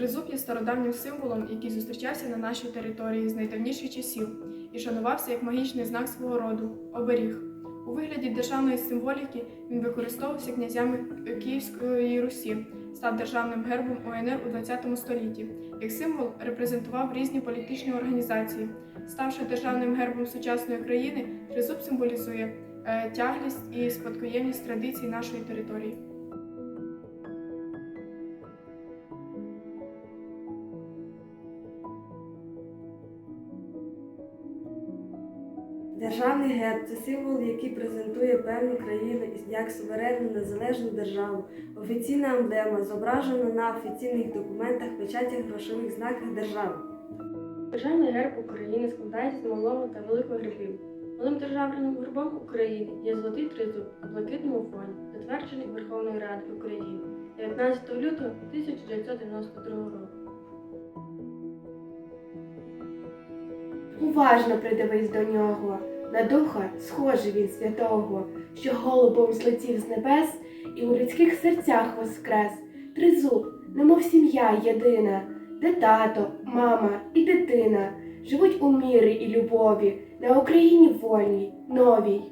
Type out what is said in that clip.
Тризуб є стародавнім символом, який зустрічався на нашій території з найдавніших часів і шанувався як магічний знак свого роду оберіг. У вигляді державної символіки він використовувався князями Київської Русі, став державним гербом УНР у ХХ столітті. Як символ репрезентував різні політичні організації. Ставши державним гербом сучасної країни, тризуб символізує е, тяглість і спадкоємність традицій нашої території. Державний герб це символ, який презентує певну країну як суверенну незалежну державу. Офіційна емблема зображена на офіційних документах, печатях, грошових знаках держави. Державний герб України складається з малого та великого грибів. Малим державним гербом України є золотий тризуб на блакитному фоні, затверджений Верховною Радою України 19 лютого 1992 року. Уважно придивись до нього, на духа схожий він святого, що голубом злетів з небес і у людських серцях воскрес. Тризуб, немов сім'я єдина, де тато, мама і дитина. Живуть у мірі і любові на Україні вольній, новій,